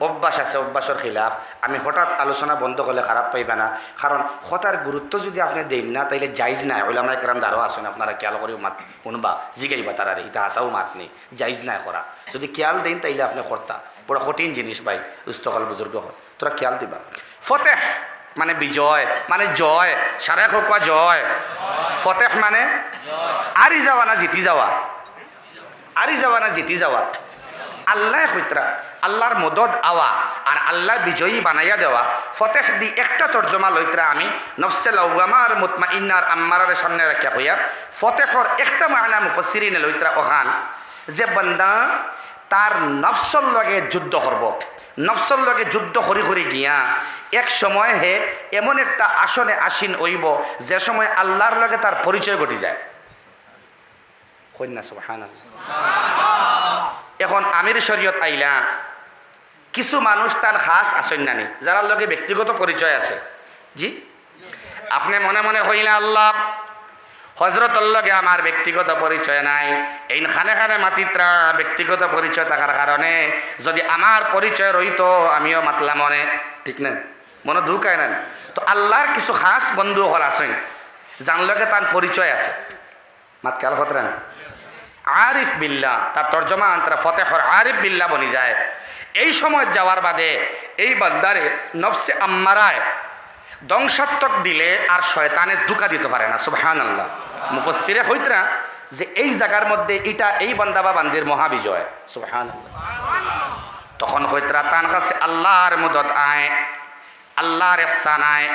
অভ্যাস আছে অভ্যাসের খিলাফ। আমি হঠাৎ আলোচনা বন্ধ করলে খারাপ পাইবে না। কারণ হঠাৎ গুরুত্ব যদি আপনি দেন না, তাইলে জাইজ নাই। ওলামা একরাম দারও আছেন আপনারা খেয়াল করে মাত শুনবা। জিগাইবা তারা ইতা হাসাও মাত নেই। যাইজ নাই করা যদি খেয়াল দেন তাইলে আপনি করতা বড় কঠিন জিনিস ভাই উস্তকাল বুজুর্গ হয় তোরা খেয়াল দিবা। ফতেহ মানে বিজয় মানে জয়। সারে খোকা জয়। ফতেহ মানে? আরি যাওয়া না জিতি যাওয়া আরি যাওয়া না জিতি যাওয়া আল্লাহ হইতরা, আল্লাহর মদত আওয়া আর আল্লাহ বিজয়ী বানাইয়া দেওয়া। ফতেহ দি একটা তর্জমা লইতরা আমি নফসে লৌগামা আর মুতমা ইন্নার আম্মারের সামনে রাখিয়া হইয়া, ফতেহর একটা মায়না মুফসিরিনে লইতরা ওহান যে বান্দা তার নফসর লগে যুদ্ধ করব। নফসর লগে যুদ্ধ করি করি গিয়া, এক সময় হে এমন একটা আসনে আসীন হইব, যে সময় আল্লাহর লগে তার পরিচয় ঘটি যায়। কন্যা সুবহানাল্লাহ। এখন আমির শরীয়ত আইলা, কিছু মানুষ তার খাস আসেন নানি যারা লগে ব্যক্তিগত পরিচয় আছে। জি? আপনি মনে মনে হইলে আল্লাহ হজরতর লগে আমার ব্যক্তিগত পরিচয় নাই, এই খানে খানে মাতিত্রা ব্যক্তিগত পরিচয় থাকার কারণে যদি আমার পরিচয় রইত, আমিও মাতলাম মনে। ঠিক না মনে ঢুকায় নেন তো আল্লাহর কিছু খাস বন্ধু হল আছেন, যার লগে তার পরিচয় আছে। মাত খেয়াল হতরেন আরিফ বিল্লা, তার তর্জমা আন্তরা ফতেহর আরিফ বিল্লা বনি যায়। এই সময় যাওয়ার বাদে এই বান্দারে নফসে আম্মারায় ধ্বংসাত্মক দিলে আর শয়তানের দুকা দিতে পারে না সুবহান আল্লাহ মুফসিরে হইতরা যে এই জায়গার মধ্যে এটা এই বান্দা বা বান্দির মহাবিজয় সুবহান তখন হইতরা তার কাছে আল্লাহর মদত আয়। আল্লাহর এহসান আয়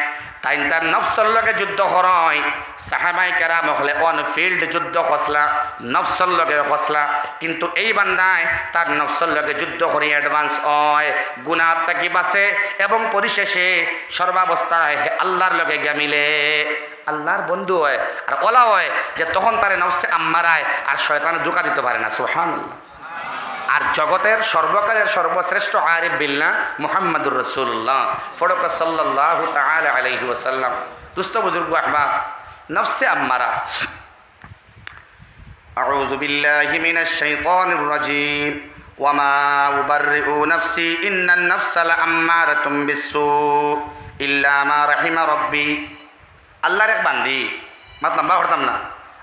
তাই তার নফসর যুদ্ধ করয় সাহাবাই কেরা মহলে অন ফিল্ড যুদ্ধ খসলা, নফসর লগে কিন্তু এই বান্দায় তার নফসর যুদ্ধ করে অ্যাডভান্স হয়। গুণাত তাকি বাসে এবং পরিশেষে সর্বাবস্থায় আল্লাহর লগে গিয়া মিলে। আল্লাহর বন্ধু হয় আর ওলা হয় যে তখন তারে নফসে আম্মারায় আর শয়তানে দুকা দিতে পারে না। সুহান আল্লাহ আর জগতের সর্বকালের সর্বশ্রেষ্ঠ আরিফ বিল্লা মুহাম্মদুর রসুল্লাহ ফরক সাল্লাহ তাল আলহি ওসাল্লাম দুস্থ বুজুর্গ আহবাব নফসে আম্মারা أعوذ بالله من الشيطان الرجيم وما أبرئ نفسي إن النفس لأمارة بالسوء إلا ما رحم ربي আল্লাহর এক বান্দি মাত লম্বা করতাম না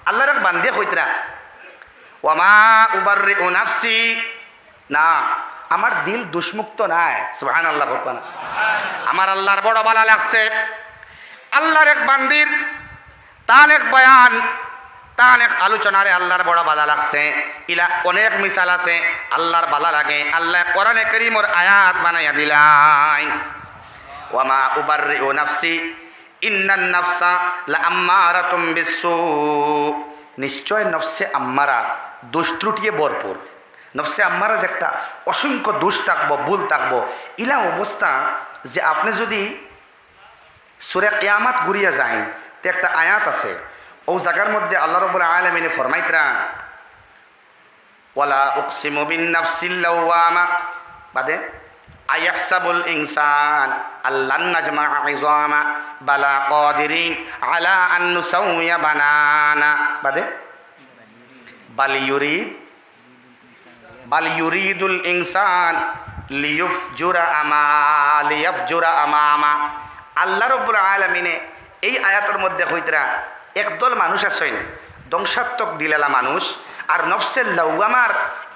আল্লাহর এক বান্দি কইতরা ওয়ামা উবার্রে ও নাফসি না, আমার দিল দুষ্মুক্ত নাই। সুহান আল্লাহ ভগবান। আমার আল্লাহর বড় বালা লাগছে। আল্লাহর এক বান্দির, তার এক বয়ান, তার এক আলোচনারে আল্লাহর বড় বালা লাগছে। ইলা অনেক মিসাল আছে, আল্লাহর বালা লাগে। আল্লাহ কোরআনে করিমর আয়াত বানাইয়া দিলাই। ওয়ামা উবার্রে ও নাফসি, ইন্নান নাফসা লা আম্মারাতুম বিসু নিশ্চয় নফসে আম্মারা দোষ ত্রুটিয়ে ভরপুর। নফসে আম্মারা যে একটা অসংখ্য দোষ থাকব, ভুল থাকব, ইলা অবস্থা যে আপনি যদি সুরে কেয়ামাত ঘুরিয়া যায় তে একটা আয়াত আছে, ও জায়গার মধ্যে আল্লাহ রবুল আলমিনে ফরমাইত্রা, ওয়ালা উকসিমু বিন নাফসিল্লাওয়ামা বাদে, আয়াহসাবুল ইনসান আল্লাহ নাজমা ইজামা, বালা কাদিরিন আলা আন নুসাউয়া বানানা বাদে, বাল বাল ইউরিদুল ইনসান লিয়ুফজুরা আমা, লিয়াফজুরা আমামা আল্লাহ রব্বুল আলামিনে এই আয়াতের মধ্যে হইতরা একদল মানুষ আছেন, ধ্বংসাত্মক দিলেলা মানুষ, আর নফসের লৌগামার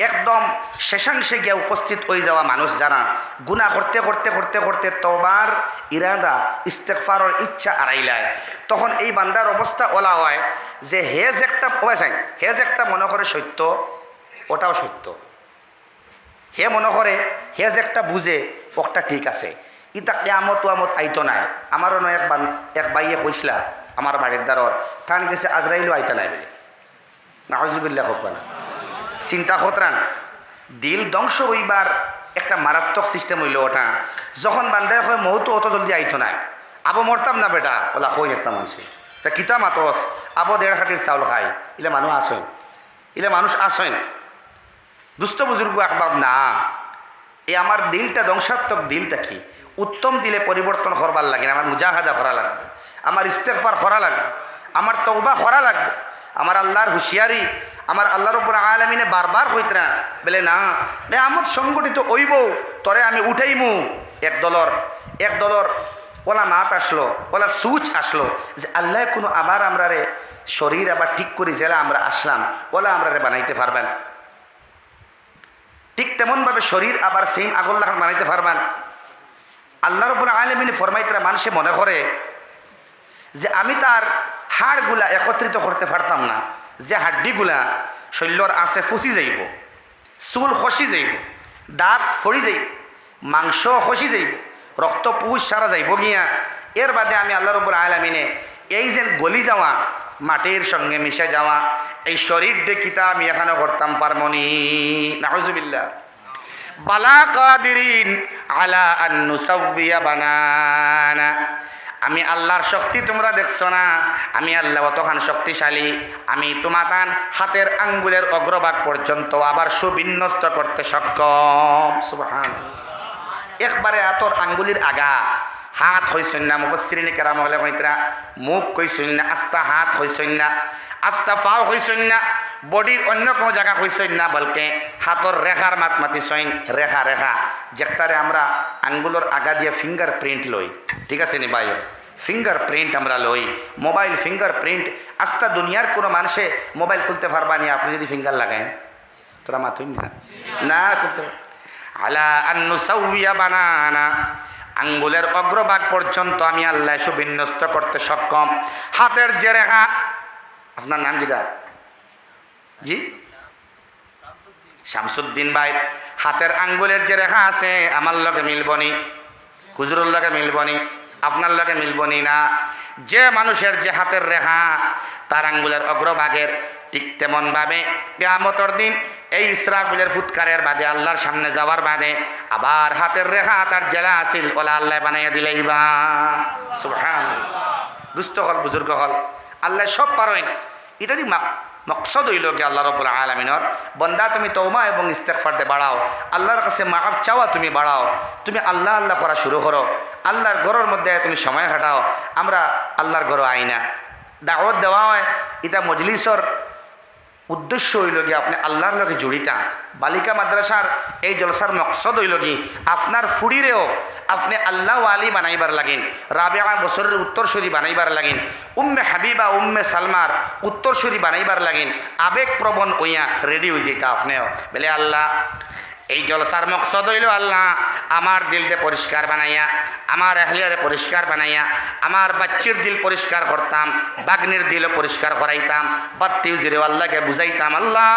একদম শেষাংশে গিয়ে উপস্থিত হয়ে যাওয়া মানুষ যারা গুণা করতে করতে করতে করতে তবার ইরাদা ইস্তেকফারর ইচ্ছা আড়াইলায় তখন এই বান্দার অবস্থা ওলা হয় যে হেজ একটা হেজ একটা মনে করে সত্য, ওটাও সত্য। হে মনে করে, হে যে একটা বুঝে ওটা ঠিক আছে। ইতা কেয়ামত ওয়ামত আইতো নাই। আমারও নয় এক বান এক বাইয়ে কইসলা, আমার বাড়ির দ্বারর তান গেছে আজরাইলও আইতা নাই বলে। নাহজিবিল্লা হোক না চিন্তা খতরান, দিল ধ্বংস হইবার একটা মারাত্মক সিস্টেম হইল ওটা। যখন বান্ধায় হয় মহতো অত জলদি আইতো নাই। আবো মরতাম না বেটা? ওলা, কই একটা মানুষ? তা কিতা মাতস? আবো দেড় খাটির চাউল খাই। ইলে মানুষ আসেন ইলে মানুষ আসেন দুস্থ বুজুর্গ আকবাব না। এই আমার দিলটা ধ্বংসাত্মক দিলটা কি উত্তম দিলে পরিবর্তন করবার লাগে, আমার মুজাহাদা করা লাগবে, আমার ইস্তেকফার করা লাগবে, আমার তৌবা করা লাগবে, আমার আল্লাহর হুঁশিয়ারি, আমার আল্লাহর উপর আলমিনে বারবার হইত না, বলে না, বে আমদ সংগঠিত ওইব তরে আমি উঠাইমু। এক দলর এক দলর ওলা মাত আসলো, ওলা সুচ আসলো যে আল্লাহ কোনো আবার আমরা রে শরীর আবার ঠিক করি, জেলা আমরা আসলাম, ওলা আমরা রে বানাইতে পারবেন। ঠিক তেমনভাবে শরীর আবার সেম আগল্লাহ বানাইতে পারবেন। আল্লাহর উপর আলমিনে ফরমাইতরা মানুষে মনে করে যে আমি তার হাড়গুলা একত্রিত করতে পারতাম না, যে হাড্ডিগুলা শৈল্যর আছে ফুসি যাইব, চুল খসি যাইব, দাঁত ফড়ি যাইব, মাংস খসি যাইব, রক্ত পুষ সারা যাইব গিয়া। এর বাদে আমি আল্লাহর উপর আলামিনে এই যে গলি যাওয়া মাটির সঙ্গে মিশে যাওয়া। এই শরীর দেখিতা আমি এখানে করতাম পারমনি নাহজুবিল্লা বালা কাদিরিন আলা আন নুসাউবিয়া বানানা। আমি আল্লাহর শক্তি তোমরা দেখছ না। আমি আল্লাহ অতখান শক্তিশালী। আমি তোমাতান হাতের আঙ্গুলের অগ্রভাগ পর্যন্ত আবার সুবিন্যস্ত করতে সক্ষম। সুবহান একবারে আতর আঙ্গুলির আগা। হাত হইসইন না মুখশ্রী কেরাম হলে হইতরা মুখ কইসইন না আস্তা হাত হইসইন না আস্তা পাও হইসইন না বডির অন্য কোনো জায়গা হইসইন না, বলকে হাতর রেখার মাত মাতি সইন রেখা রেখা যেটারে আমরা আঙ্গুলের আগা দিয়ে ফিঙ্গার প্রিন্ট লই ঠিক আছে নি ভাই ফিঙ্গার প্রিন্ট আমরা লই মোবাইল ফিঙ্গার প্রিন্ট আস্তা দুনিয়ার কোনো মানুষে মোবাইল খুলতে পারবা নি, আপনি যদি ফিঙ্গার লাগায়েন তোরা মাথুন না? না, খুলতে আলা আন্নু সাউয়া বানানা আঙ্গুলের অগ্রভাগ পর্যন্ত আমি আল্লাহ সুবিন্যস্ত করতে সক্ষম। হাতের যে রেখা, আপনার নাম কিটা জি? শামসুদ্দিন ভাই, হাতের আঙ্গুলের যে রেখা আছে, আমার লগে মিলবনি হুজুরের লগে মিলবনি আপনার লগে মিলবনি না। যে মানুষের যে হাতের রেখা, তার আঙ্গুলের অগ্রভাগের ঠিক তেমনভাবে কেয়ামতর দিন এই ইসরাফিলের ফুৎকারের বাদে আল্লাহর সামনে যাওয়ার বাদে আবার হাতের রেখা তার জেলা আসিল ওলা আল্লাহ বানাইয়া দিলেই বা সুবহান দুস্থ হল, বুজুর্গ হল। আল্লাহ সব পারেন এটা দি মকসদ হইল কি আল্লাহ রবুল আলমিনর? বন্দা, তুমি তৌমা এবং ইস্তেকফারতে বাড়াও। আল্লাহর কাছে মাফ চাওয়া তুমি বাড়াও। তুমি আল্লাহ আল্লাহ করা শুরু করো। আল্লাহর ঘরের মধ্যে তুমি সময় কাটাও আমরা আল্লাহর ঘর আইনা দাওয়াত দেওয়া হয়, এটা মজলিসর উদ্দেশ্য হইল গিয়ে আপনি আল্লাহর লগে জড়িতা। বালিকা মাদ্রাসার এই জলসার মকসদ হইল কি আপনার ফুড়িরেও আপনি আল্লাহ আলী বানাইবার লাগেন রাবেয়া বছরের উত্তরসূরি বানাইবার লাগেন, উম্মে হাবিবা, উম্মে সালমার উত্তরসূরি বানাইবার লাগেন আবেগ প্রবণ ওইয়া রেডি হয়ে যেতা আপনিও। বলে আল্লাহ এই জলসার মকসদ হইল আল্লাহ আমার দিলকে পরিষ্কার বানাইয়া, আমার আহলিয়ারে পরিষ্কার বানাইয়া, আমার বাচ্চির দিল পরিষ্কার করতাম, বাগ্নির দিল পরিষ্কার করাইতাম বাত্তিও জিরে আল্লাহকে বুঝাইতাম, আল্লাহ,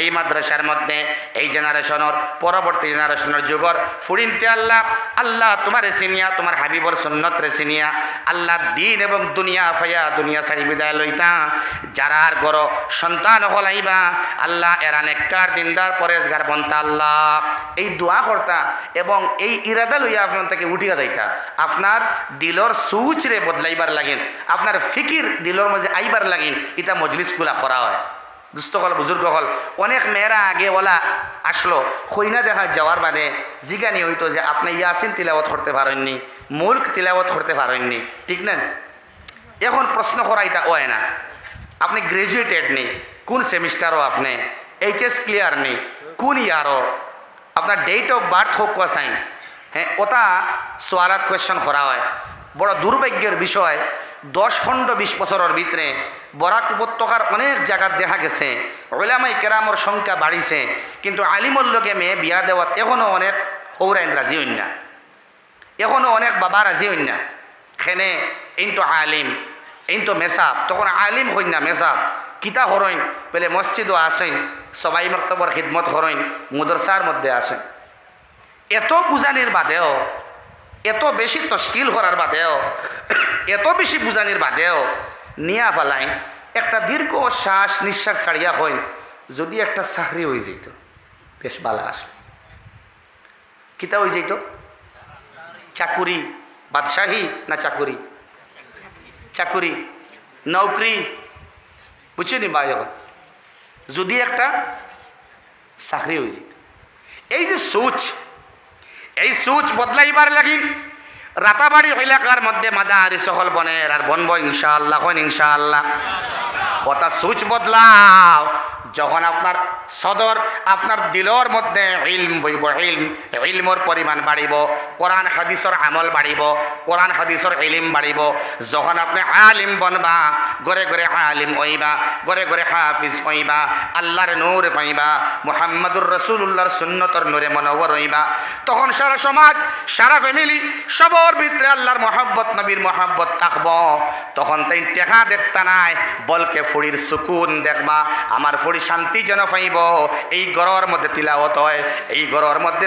এই মাদ্রাসার মধ্যে, এই জেনারেশনের, পরবর্তী জেনারেশনের যুগর, ফুরিনতে আল্লাহ আল্লাহ তোমার সিনিয়া তোমার হাবিবর সুন্নত রে সিনিয়া আল্লাহ দিন এবং দুনিয়া ফাইয়া দুনিয়া সারি বিদায় লইতা, যারার গর সন্তান হলাইবা, আল্লাহ এরা নেককার, দিনদার, পরেশগার বন্তা আল্লাহ এই দোয়া কর্তা এবং এই ইরাদা লইয়া আপনার থেকে উঠিয়া যাইতা। আপনার দিলর সুচ রে বদলাইবার লাগেন, আপনার ফিকির দিলর মাঝে আইবার লাগেন ইটা মজলিসগুলা করা হয়। দুস্থ হল, বুজুর্গ হল, অনেক মেয়েরা আগে ওলা আসলো কইনা দেখা যাওয়ার বাদে জিগানি হইতো যে আপনি ইয়াসিন তিলাওয়াত করতে পারেননি, মুল্ক তিলাওয়াত করতে পারেননি, ঠিক না? এখন প্রশ্ন করা এটা হয় না। আপনি গ্রাজুয়েটেড নেই, কোন সেমিস্টারও আপনি এইচএস ক্লিয়ার নেই কোন ইয়ারও আপনার ডেট অফ বার্থ হোক কোয়া সাইন হ্যাঁ ওটা সোয়ালাত কোয়েশন করা হয়। বড় দুর্ভাগ্যের বিষয়। দশ পনেরো বিশ বছরের ভিতরে বরাক উপত্যকার অনেক জায়গা দেখা গেছে। ওলামাই কেরামর সংখ্যা বাড়িছে কিন্তু আলিমর লোকে মেয়ে বিয়া দেওয়াত এখনও অনেক ঔরাইন রাজি হইন না। এখনও অনেক বাবা রাজি হইন না। খেনে এই তো আলিম এই তো মেসাব তখন আলিম হইন না মেসাব কিতা হরইন পেলে মসজিদও আসেন সবাই মক্তবর খিদমত হরইন মুদরসার মধ্যে আসেন। এত বুঝানির বাদেও, এত বেশি তস্কিল করার বাদেও, এত বেশি বুঝানির বাদেও নিয়া ফেলাই একটা দীর্ঘ শ্বাস নিঃশ্বাস ছাড়িয়া হইন যদি একটা চাকরি হয়ে যেত বেশ ভালো আসলো কিতা হয়ে যেত চাকুরি, বাদশাহী না চাকুরি? চাকুরি, নৌকরি, বুঝছেনি ভাই এখন? যদি একটা চাকরি হয়ে যেত এই যে সোচ, এই সুচ বদলাইবার লাগিন রাতাবাড়ি এলাকার মধ্যে মাদা আরি সহল বনের আর বনব ইনশাআল্লাহ হন ইনশাআল্লাহ। ওটা সুচ বদলাও। যখন আপনার সদর, আপনার দিলর মধ্যে ইলম বইব, ইলম, ইলমর পরিমাণ বাড়িব, কোরআন, হাদিসর আমল বাড়িব, কোরআন, হাদিসর ইলিম বাড়িব, যখন আপনি আলিম বনবা গড়ে গড়ে আলিম হইবা গড়ে গড়ে হাফিজ হইবা, আল্লাহর নূর পাইবা, মুহাম্মদুর রসুল্লাহর সুন্নতর নূরে মনোবর হইবা, তখন সারা সমাজ, সারা ফ্যামিলি সবর ভিতরে আল্লাহর মহাব্বত, নবীর মহাব্বত থাকব। তখন তাই টেকা দেখতা নাই, বলকে ফুড়ির সুকুন দেখবা, আমার ফুড়ি শান্তি যেন পাইব। এই ঘরের মধ্যে তিলাওত হয়, এই ঘরের মধ্যে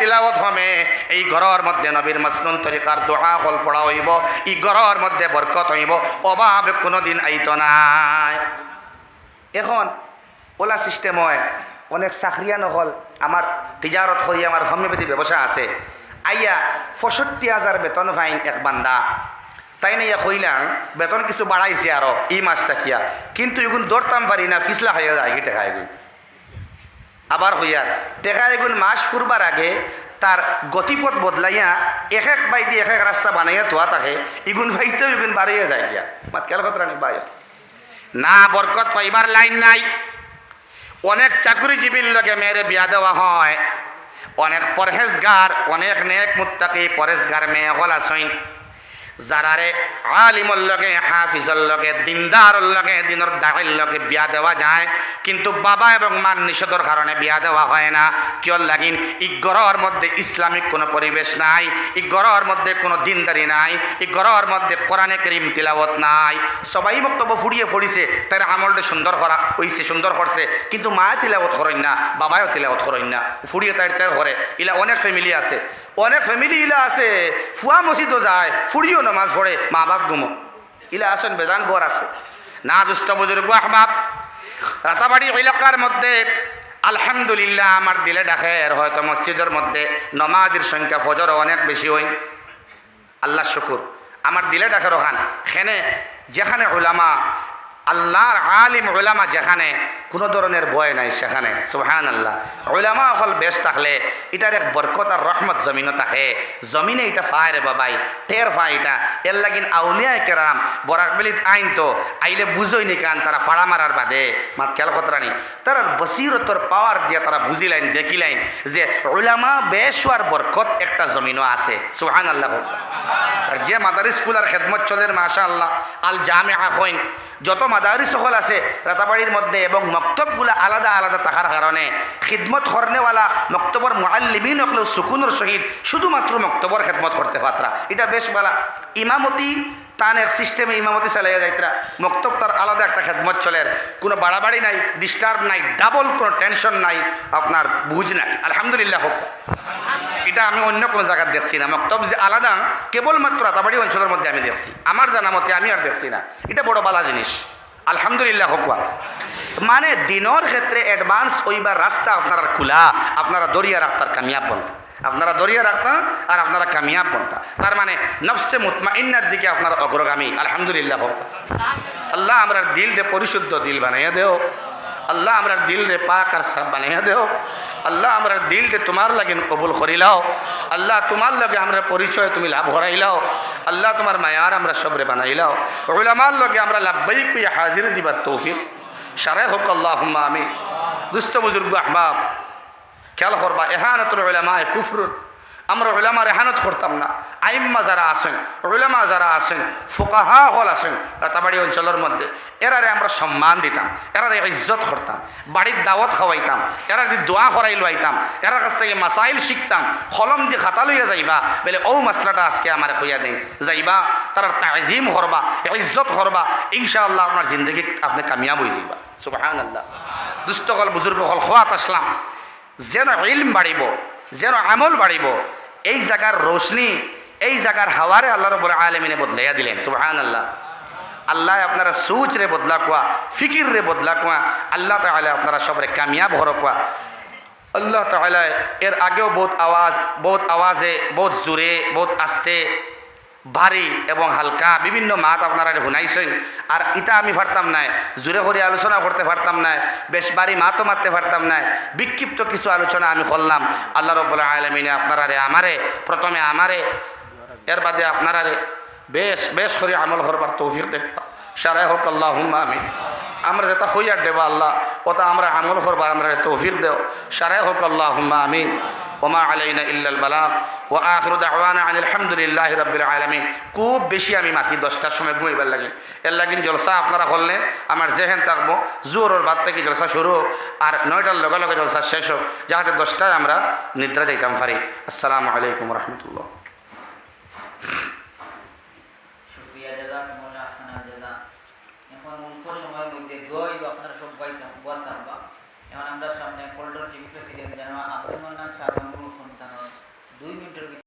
তিলাওত হবে এই ঘরের মধ্যে নবীর মাসনুন তরিকার দোয়া হল পড়া হইব এই ঘরের মধ্যে বরকত হইব অভাব কোনোদিন আইত নাই। এখন ওলা সিস্টেম হয়, অনেক চাকরিয়া নহল আমার তিজারত করি আমার হোমিওপ্যাথি ব্যবসা আছে। আইয়া পঁয়ষট্টি হাজার বেতন ফাইন এক বান্দা। তাই না ইয়া কইলাম, বেতন কিছু বাড়াইছে আরও এই মাসটা কিয়া। কিন্তু এগুন দৌড়তাম পারি না, ফিসলা হয়ে যায় টেকা এগুন। আবার হইয়া টেকা এগুন মাস ফুরবার আগে তার গতিপথ বদলাইয়া এক এক বাই দিয়ে এক এক রাস্তা বানাইয়া তোয়া থাকে ইগুন ভাইতেও ইগুন বাড়িয়ে যায় গিয়া। মাত কেল কথা নি বাই না, বরকত পাইবার লাইন নাই। অনেক চাকরিজীবীর লোকে মেয়েরে বিয়া দেওয়া হয়। অনেক পরহেজগার, অনেক নেক মুত্তাকি পরেজগার মেয়ে হল আসইন। যারারে আলিমর লগে হাফিজর লগে দিনদারর লগে, দিনের দাগের লগে বিয়া দেওয়া যায়, কিন্তু বাবা এবং মার নিষেধর কারণে বিয়া দেওয়া হয় না। কিয় লাগিন? ই গড়ের মধ্যে ইসলামিক কোনো পরিবেশ নাই ই গড়ের মধ্যে কোনো দিনদারি নাই ই গড়ের মধ্যে কোরআনে করিম তিলাবত নাই। সবাই বক্তব্য ফুড়িয়ে পড়িছে, তার আমলটা সুন্দর করা হইছে, সুন্দর করছে, কিন্তু মায়ে তিলাবত করেন না বাবাও তিলাবত করেন না। ফুড়িয়ে তার তার ঘরে ইলা অনেক ফ্যামিলি আছে। অনেক ফ্যামিলি ইলা আছে, ফুয়া মসজিদও যায় ফুড়িও নামাজ পড়ে মা বাপ গুমো ইলা আসেন বেজান গর আছে। না দুষ্ট বুজুর্গ আহবাব। রাতাবাড়ি এলাকার মধ্যে, আলহামদুলিল্লাহ আমার দিলে ডাকের হয়তো মসজিদের মধ্যে নমাজের সংখ্যা ফজরও অনেক বেশি হয়। আল্লাহ শুকুর আমার দিলে ডাকের ওখান সেনে যেখানে ওলামা আল্লাহর আলিম ওলামা যেখানে কোনো ধরনের ভয় নাই সেখানে সুহান আল্লাহ ওলামা অকল বেশ থাকলে এটার এক বরকত আর রহমত জমিনও থাকে। জমিনে এটা ফায় রে বাবাই টের ফায় এটা। এর লাগিন আউলিয়া কেরাম বরাকবেলিত আইন তো, আইলে বুঝই নি কান, তারা ফাড়া মারার বাদে। মাত খেয়াল কতরানি তারা বসিরতর পাওয়ার দিয়ে তারা বুঝিলাইন, দেখিলাইন যে ওলামা বেশ আর বরকত একটা জমিনও আছে সুহান আল্লাহ আর যে মাদারিস স্কুল আর খেদমত চলের মাশা আল্লাহ আল জামে আইন যত মাদারি সকল আছে, রাতাবাড়ির মধ্যে এবং মক্তবগুলো আলাদা আলাদা থাকার কারণে, খিদমত হরনেওয়ালা মক্তবর মোয়াল্লিমিন হলেও সুকুনের সহিত শুধুমাত্র মক্তবর খেদমত করতে পাত্রা। এটা বেশ ভালা ইমামতি টান এক সিস্টেমে ইমামতি চালাইয়া যাইতরা। মক্তব তার আলাদা একটা খেদমত চলের কোনো বাড়াবাড়ি নাই ডিস্টার্ব নাই ডাবল কোনো টেনশন নাই, আপনার বুঝ নাই। আলহামদুলিল্লাহ হোক। এটা আমি অন্য কোনো জায়গায় দেখছি না। মক্তব যে আলাদা, কেবলমাত্র রাতাবাড়ি অঞ্চলের মধ্যে আমি দেখছি। আমার জানা মতে আমি আর দেখছি না। এটা বড় বালা জিনিস। আলহামদুলিল্লাহ হকুয়া মানে দিনের ক্ষেত্রে অ্যাডভান্স ওইবার রাস্তা আপনারা খোলা, আপনারা দরিয়া রাস্তার কামিয়াব বলতে আপনারা দরিয়া রাখতাম আর আপনারা কামিয়াব বনতা। তার মানে নফসে মুতমাইন্নার দিকে আপনারা অগ্রগামী। আলহামদুলিল্লাহ হোক আল্লাহ আমরা দিল রে পরিশুদ্ধ দিল বানাইয়া দেও। আল্লাহ আমরা দিল রে পাক আর সাফ বানাইয়া দেও। আল্লাহ আমরা দিল রে তোমার লাগে কবুল করিলাও আল্লাহ তোমার লগে আমরা পরিচয় তুমি লাভ হরাইলাও আল্লাহ তোমার মায়ার আমরা সবরে বানাইলাও ওলামার লগে আমরা লাভবাই কুইয়া হাজির দিবার তৌফিক। সারাই হোক আল্লাহ আমি দুস্থ বুজুর্গ আহবাব। খেয়াল করবা, এহানতুল ওলামায় কুফরুন। আমরা ওলামার এহানত করতাম না। আইম্মা যারা আছেন ওলামা যারা আছেন, ফোকাহা হল আছেন, রাতাবাড়ি অঞ্চলের মধ্যে, এরারে আমরা সম্মান দিতাম, এরারে ইজ্জত করতাম, বাড়ির দাওয়াত খাওয়াইতাম এরা যদি দোয়া করাই লইতাম এরার কাছ থেকে মাসাইল শিখতাম, কলম দিয়ে খাতা লইয়া যাইবা, বলে ও মাসলাটা আজকে আমার হইয়া দেন। যাইবা তার তাজিম করবা, ইজ্জত করবা, ইনশাআল্লাহ আপনার জিন্দগি আপনি কামিয়াব হয়ে যাইবা। সুবাহান আল্লাহ দুষ্টকল বুজুর্গ হল খোয়াত আসলাম। যেন ইলম বাড়িব যেন আমল বাড়িব এই জায়গার রোশনি এই জায়গার হাওয়ারে আল্লাহ রব আলমিনে বদলাইয়া দিলেন সুবাহান আল্লাহ আল্লাহ আপনারা সুচ রে বদলা কোয়া ফিকির রে বদলা কোয়া আল্লাহ তাহলে আপনারা সবরে কামিয়াব হর কোয়া আল্লাহ তাহলে এর আগেও বহুত আওয়াজ বহুত আওয়াজে বহুত জোরে বহুত আস্তে ভারী এবং হালকা, বিভিন্ন মাত আপনারা শুনাইছেন, আর ইটা আমি পারতাম নাই, জোরে করে আলোচনা করতে পারতাম না বেশ বাড়ি মাতও মারতে পারতাম না বিক্ষিপ্ত কিছু আলোচনা আমি করলাম। আল্লাহ রব্বুল্লাহ আলমিনে আপনারা রে আমারে, প্রথমে আমারে, এর বাদে আপনারা রে, বেশ বেশ করে আমল করবার তৌফিক দেবা সারাই হোক আল্লাহ আমি আমরা যেটা হইয়ার দেবা আল্লাহ, ওটা আমরা আমল করবার আমরা তৌফিক দেও। সারাই হোক আল্লাহ আমিন। ওমা আলাইনা ইল্লাল বালাগ। ও আখরু দাওয়ানা আনিল হামদুলিল্লাহ রাব্বিল আলামিন। খুব বেশি আমি মাতি দশটার সময় ঘুমাইবার লাগে। এর লাগিন জলসা আপনারা করলে আমার জেহেন থাকব জোরের বাদ থেকে জলসা শুরু আর নয়টার লগে লগে জলসা শেষ হোক, যাহাতে দশটায় আমরা নিদ্রা যাইতাম পারি আসসালামু আলাইকুম রহমতুল্লাহ। সময়ের আমরা সামনে ফোল্ডার টিভি প্রেসিডেন্ট যেন আব্দুল মান্নান সাহেব সন্তান দুই মিনিটের ভিতরে